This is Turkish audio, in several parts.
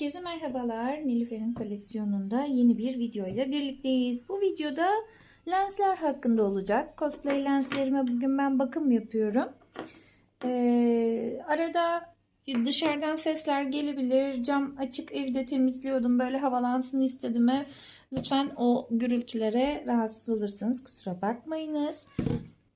Herkese merhabalar. Nilüfer'in koleksiyonunda yeni bir video ile birlikteyiz. Bu videoda lensler hakkında olacak. Cosplay lenslerime bugün ben bakım yapıyorum. Ee, arada dışarıdan sesler gelebilir. Cam açık evde temizliyordum. Böyle havalansın istedim. Lütfen o gürültülere rahatsız olursanız kusura bakmayınız.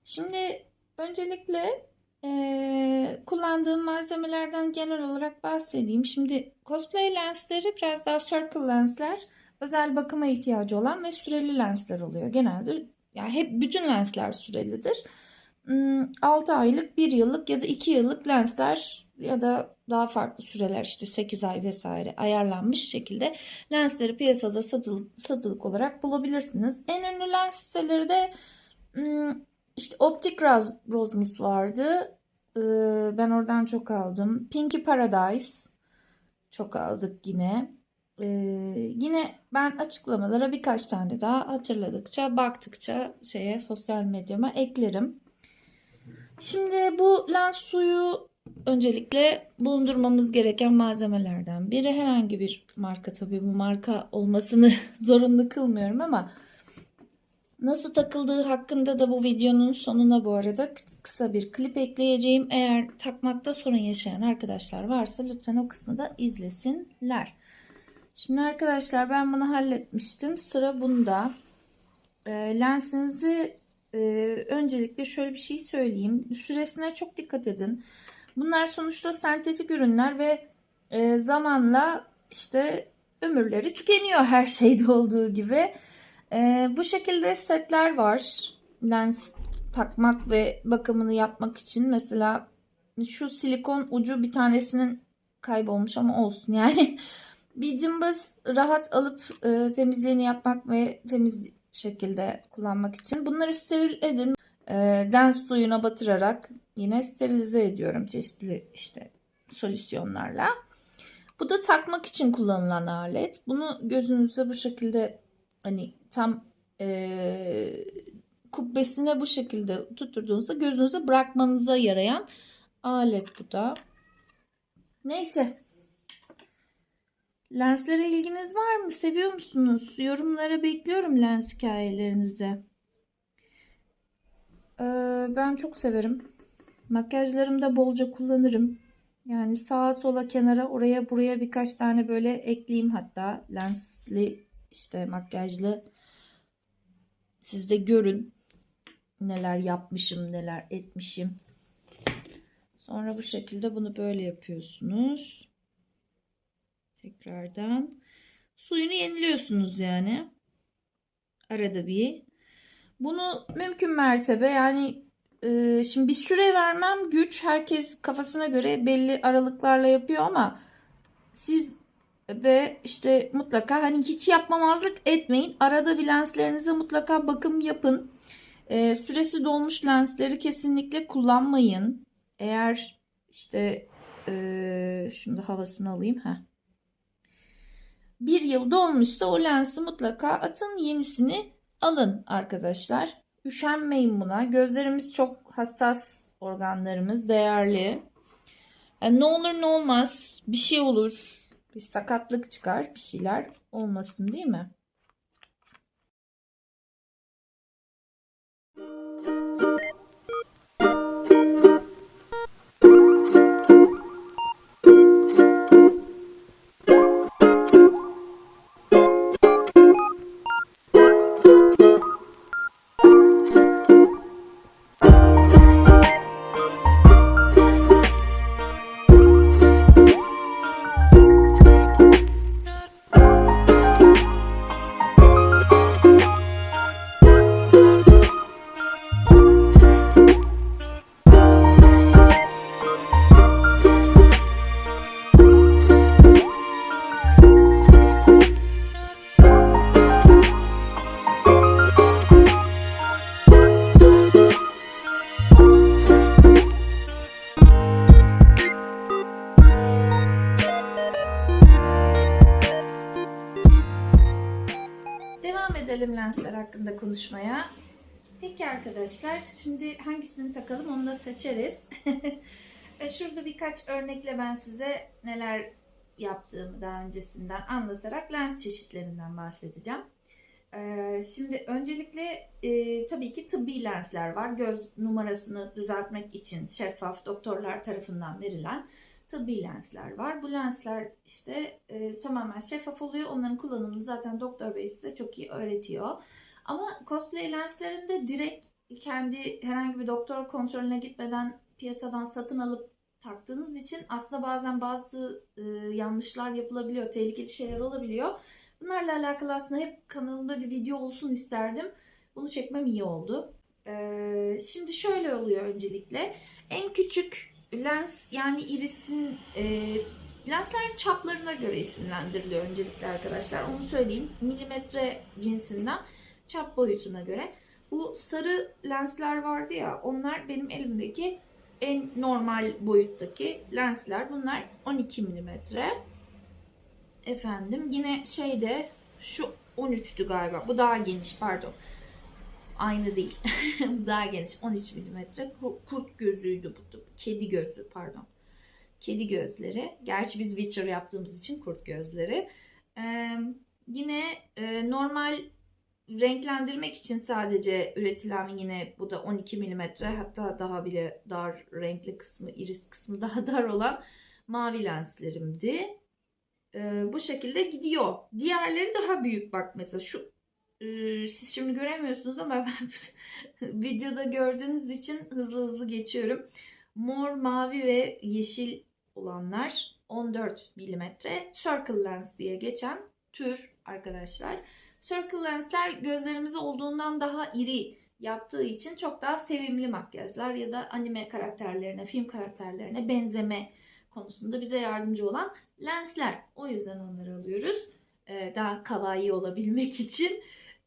Şimdi öncelikle ee, kullandığım malzemelerden genel olarak bahsedeyim. Şimdi cosplay lensleri biraz daha circle lensler, özel bakıma ihtiyacı olan ve süreli lensler oluyor. Genelde yani hep bütün lensler sürelidir. 6 aylık, 1 yıllık ya da 2 yıllık lensler ya da daha farklı süreler işte 8 ay vesaire ayarlanmış şekilde lensleri piyasada satılık, satılık olarak bulabilirsiniz. En ünlü lens siteleri de işte Optic Rosmus vardı. Ee, ben oradan çok aldım. Pinky Paradise çok aldık yine. Ee, yine ben açıklamalara birkaç tane daha hatırladıkça, baktıkça şeye sosyal medyama eklerim. Şimdi bu lens suyu öncelikle bulundurmamız gereken malzemelerden biri. Herhangi bir marka tabii bu marka olmasını zorunlu kılmıyorum ama Nasıl takıldığı hakkında da bu videonun sonuna bu arada kısa bir klip ekleyeceğim. Eğer takmakta sorun yaşayan arkadaşlar varsa lütfen o kısmı da izlesinler. Şimdi arkadaşlar ben bunu halletmiştim. Sıra bunda. E, lensinizi e, öncelikle şöyle bir şey söyleyeyim. Süresine çok dikkat edin. Bunlar sonuçta sentetik ürünler ve e, zamanla işte ömürleri tükeniyor her şeyde olduğu gibi. Ee, bu şekilde setler var. Lens takmak ve bakımını yapmak için. Mesela şu silikon ucu bir tanesinin kaybolmuş ama olsun yani. bir cımbız rahat alıp e, temizliğini yapmak ve temiz şekilde kullanmak için. Bunları steril edin. E, lens suyuna batırarak yine sterilize ediyorum çeşitli işte solüsyonlarla. Bu da takmak için kullanılan alet. Bunu gözünüze bu şekilde hani tam e, kubbesine bu şekilde tutturduğunuzda gözünüze bırakmanıza yarayan alet bu da. Neyse. Lenslere ilginiz var mı? Seviyor musunuz? Yorumlara bekliyorum lens hikayelerinizi. Ee, ben çok severim. Makyajlarımda bolca kullanırım. Yani sağa sola kenara oraya buraya birkaç tane böyle ekleyeyim hatta lensli işte makyajlı siz de görün neler yapmışım, neler etmişim. Sonra bu şekilde bunu böyle yapıyorsunuz. Tekrardan suyunu yeniliyorsunuz yani. Arada bir. Bunu mümkün mertebe yani e, şimdi bir süre vermem güç. Herkes kafasına göre belli aralıklarla yapıyor ama siz de işte mutlaka hani hiç yapmamazlık etmeyin. Arada bir lenslerinize mutlaka bakım yapın. E, süresi dolmuş lensleri kesinlikle kullanmayın. Eğer işte e, şunu havasını alayım. Heh. Bir yıl dolmuşsa o lensi mutlaka atın yenisini alın arkadaşlar. Üşenmeyin buna. Gözlerimiz çok hassas organlarımız değerli. Yani ne olur ne olmaz bir şey olur bir sakatlık çıkar bir şeyler olmasın değil mi? Edelim lensler hakkında konuşmaya. Peki arkadaşlar şimdi hangisini takalım onu da seçeriz. Şurada birkaç örnekle ben size neler yaptığımı daha öncesinden anlatarak lens çeşitlerinden bahsedeceğim. Ee, şimdi öncelikle e, tabii ki tıbbi lensler var. Göz numarasını düzeltmek için şeffaf doktorlar tarafından verilen tıbbi lensler var. Bu lensler işte e, tamamen şeffaf oluyor. Onların kullanımını zaten doktor bey size çok iyi öğretiyor. Ama cosplay lenslerinde direkt kendi herhangi bir doktor kontrolüne gitmeden piyasadan satın alıp taktığınız için aslında bazen bazı e, yanlışlar yapılabiliyor, tehlikeli şeyler olabiliyor. Bunlarla alakalı aslında hep kanalımda bir video olsun isterdim. Bunu çekmem iyi oldu. Ee, şimdi şöyle oluyor öncelikle. En küçük lens yani irisin e, lenslerin çaplarına göre isimlendiriliyor öncelikle arkadaşlar. Onu söyleyeyim. Milimetre cinsinden çap boyutuna göre. Bu sarı lensler vardı ya onlar benim elimdeki en normal boyuttaki lensler. Bunlar 12 milimetre. Efendim yine şeyde şu 13'tü galiba. Bu daha geniş pardon. Aynı değil. bu daha geniş. 13 milimetre. Kurt gözüydü bu. Kedi gözü pardon. Kedi gözleri. Gerçi biz Witcher yaptığımız için kurt gözleri. Ee, yine e, normal renklendirmek için sadece üretilen yine bu da 12 milimetre hatta daha bile dar renkli kısmı iris kısmı daha dar olan mavi lenslerimdi. Ee, bu şekilde gidiyor. Diğerleri daha büyük bak mesela şu siz şimdi göremiyorsunuz ama ben videoda gördüğünüz için hızlı hızlı geçiyorum. Mor, mavi ve yeşil olanlar 14 milimetre circle lens diye geçen tür arkadaşlar. Circle lensler gözlerimizi olduğundan daha iri yaptığı için çok daha sevimli makyajlar ya da anime karakterlerine, film karakterlerine benzeme konusunda bize yardımcı olan lensler. O yüzden onları alıyoruz. Ee, daha kawaii olabilmek için.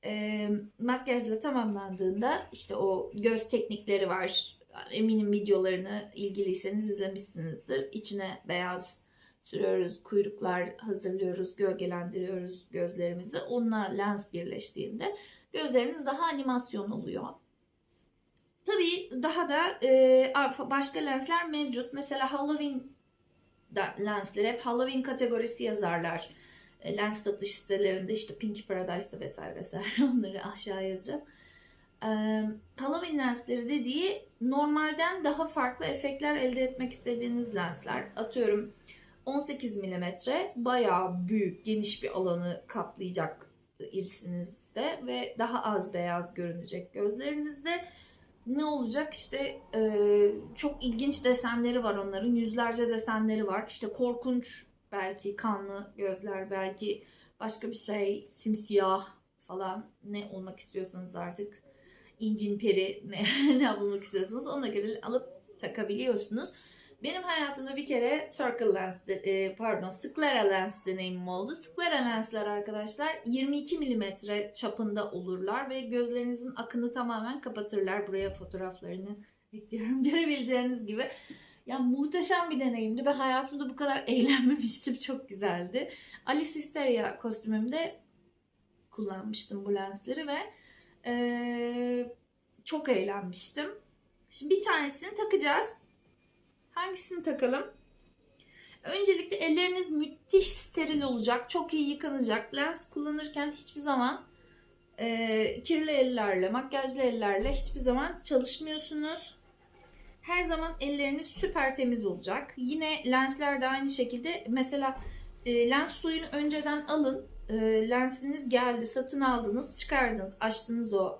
Ee, makyajla tamamlandığında işte o göz teknikleri var. Eminim videolarını ilgiliyseniz izlemişsinizdir. İçine beyaz sürüyoruz, kuyruklar hazırlıyoruz, gölgelendiriyoruz gözlerimizi. Onunla lens birleştiğinde gözlerimiz daha animasyon oluyor. Tabii daha da e, başka lensler mevcut. Mesela Halloween lensleri hep Halloween kategorisi yazarlar. E, lens satış sitelerinde işte Pinky Paradise'da vesaire vesaire onları aşağı yazacağım. E, Halloween lensleri dediği normalden daha farklı efektler elde etmek istediğiniz lensler. Atıyorum 18 mm bayağı büyük, geniş bir alanı kaplayacak irisinizde ve daha az beyaz görünecek gözlerinizde. Ne olacak işte e, çok ilginç desenleri var onların yüzlerce desenleri var işte korkunç belki kanlı gözler belki başka bir şey simsiyah falan ne olmak istiyorsanız artık incin peri ne, ne bulmak istiyorsanız ona göre alıp takabiliyorsunuz. Benim hayatımda bir kere circle lens, de, e, pardon sclera lens deneyimim oldu. Sclera lensler arkadaşlar 22 mm çapında olurlar ve gözlerinizin akını tamamen kapatırlar. Buraya fotoğraflarını ekliyorum görebileceğiniz gibi. Yani muhteşem bir deneyimdi ve hayatımda bu kadar eğlenmemiştim. Çok güzeldi. Alice Hysteria kostümümde kullanmıştım bu lensleri ve e, çok eğlenmiştim. Şimdi bir tanesini takacağız. Hangisini takalım? Öncelikle elleriniz müthiş steril olacak. Çok iyi yıkanacak. Lens kullanırken hiçbir zaman e, kirli ellerle, makyajlı ellerle hiçbir zaman çalışmıyorsunuz. Her zaman elleriniz süper temiz olacak. Yine lensler de aynı şekilde. Mesela e, lens suyunu önceden alın. E, lensiniz geldi, satın aldınız, çıkardınız, açtınız o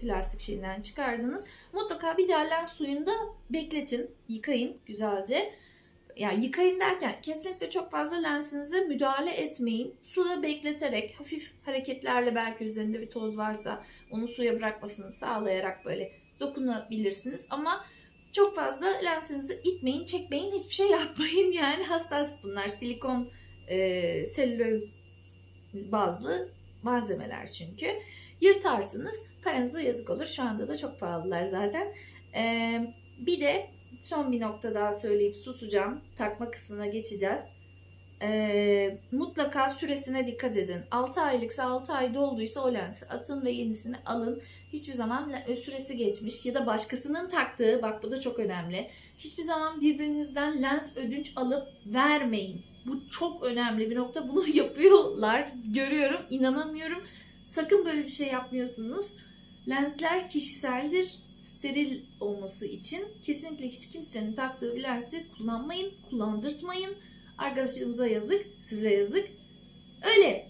plastik şeyinden çıkardınız. Mutlaka bir daha lens suyunda bekletin, yıkayın güzelce. Yani yıkayın derken kesinlikle çok fazla lensinize müdahale etmeyin. Suda bekleterek hafif hareketlerle belki üzerinde bir toz varsa onu suya bırakmasını sağlayarak böyle dokunabilirsiniz. Ama çok fazla lensinizi itmeyin, çekmeyin, hiçbir şey yapmayın. Yani hassas bunlar. Silikon, e, selüloz bazlı malzemeler çünkü. Yırtarsınız. Paranıza yazık olur. Şu anda da çok pahalılar zaten. Ee, bir de son bir nokta daha söyleyip susacağım. Takma kısmına geçeceğiz. Ee, mutlaka süresine dikkat edin. 6 aylıksa 6 ay dolduysa o lensi atın ve yenisini alın. Hiçbir zaman süresi geçmiş ya da başkasının taktığı bak bu da çok önemli. Hiçbir zaman birbirinizden lens ödünç alıp vermeyin. Bu çok önemli bir nokta. Bunu yapıyorlar. Görüyorum. inanamıyorum. Sakın böyle bir şey yapmıyorsunuz. Lensler kişiseldir. Steril olması için kesinlikle hiç kimsenin taktığı bir lensi kullanmayın, kullandırtmayın. Arkadaşlarınıza yazık, size yazık. Öyle.